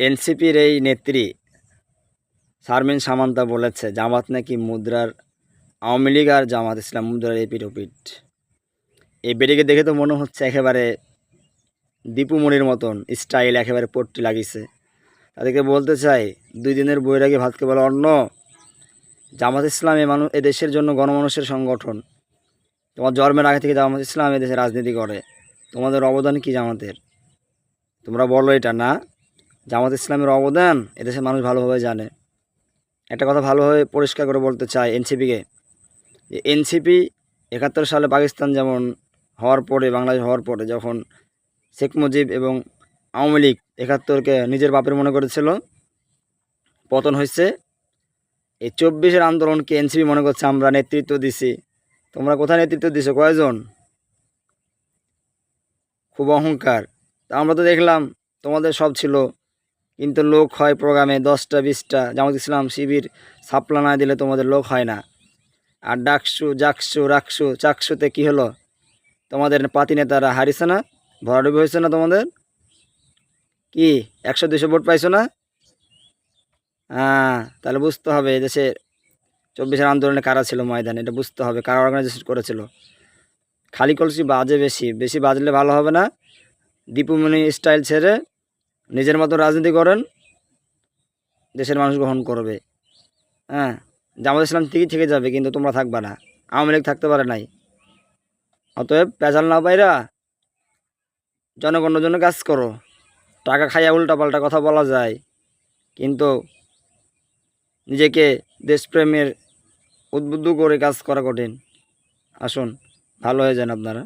এনসিপির এই নেত্রী শারমিন সামান্তা বলেছে, জামাত নাকি মুদ্রার আওয়ামী লীগ আর জামাত ইসলাম মুদ্রার এপিট ওপিট এই বেটিকে দেখে তো মনে হচ্ছে একেবারে দীপুমণির মতন স্টাইল, একেবারে পট্টি লাগিয়েছে। তাদেরকে বলতে চাই, দুই দিনের বৈরাগী ভাতকে বলে অন্য। জামাত ইসলাম এ মানুষ এদেশের জন্য গণমানুষের সংগঠন। তোমার জন্মের আগে থেকে জামাত ইসলাম এদেশে রাজনীতি করে। তোমাদের অবদান কি জামাতের? তোমরা বলো এটা না। জামাত ইসলামের অবদান এদেশের মানুষ ভালোভাবে জানে। একটা কথা ভালোভাবে পরিষ্কার করে বলতে চাই এনসিপিকে। যে এনসিপি একাত্তর সালে পাকিস্তান যেমন হওয়ার পরে, বাংলাদেশ হওয়ার পরে যখন শেখ মুজিব এবং আওয়ামী লীগ একাত্তরকে নিজের বাপের মনে করেছিল, পতন হয়েছে। এই চব্বিশের আন্দোলনকে এনসিপি মনে করছে, আমরা নেতৃত্ব দিছি। তোমরা কোথায় নেতৃত্ব দিছো? কয়জন? খুব অহংকার। তা আমরা তো দেখলাম, তোমাদের সব ছিল কিন্তু লোক হয় প্রোগ্রামে দশটা, বিশটা। জামাত ইসলাম শিবির সাপলা না দিলে তোমাদের লোক হয় না। আর ডাকসু, জাকসু, রাকসু, চাকসুতে কি হলো? তোমাদের পাতি নেতারা হারিছে না? ভরাডুবি হয়েছে না তোমাদের? কি, একশো দুশো ভোট পাইছো না? হ্যাঁ তাহলে বুঝতে হবে দেশে চব্বিশের আন্দোলনে কারা ছিল ময়দানে, এটা বুঝতে হবে, কারা অর্গানাইজেশন করেছিল। খালি কলসি বাজে বেশি বেশি বাজলে ভালো হবে না। দীপুমণি স্টাইল ছেড়ে নিজের মতো রাজনীতি করেন, দেশের মানুষ গ্রহণ করবে। হ্যাঁ জামাত ইসলাম ঠিকই থেকে যাবে, কিন্তু তোমরা থাকবা না। আওয়ামী লীগ থাকতে পারে নাই। অতএব পেঁচাল না পাইরা জনগণের জন্য কাজ করো। টাকা খাইয়া উল্টা পাল্টা কথা বলা যায়, কিন্তু নিজেকে দেশপ্রেমের উদ্বুদ্ধ করে কাজ করা কঠিন। আসুন, ভালো হয়ে যান আপনারা।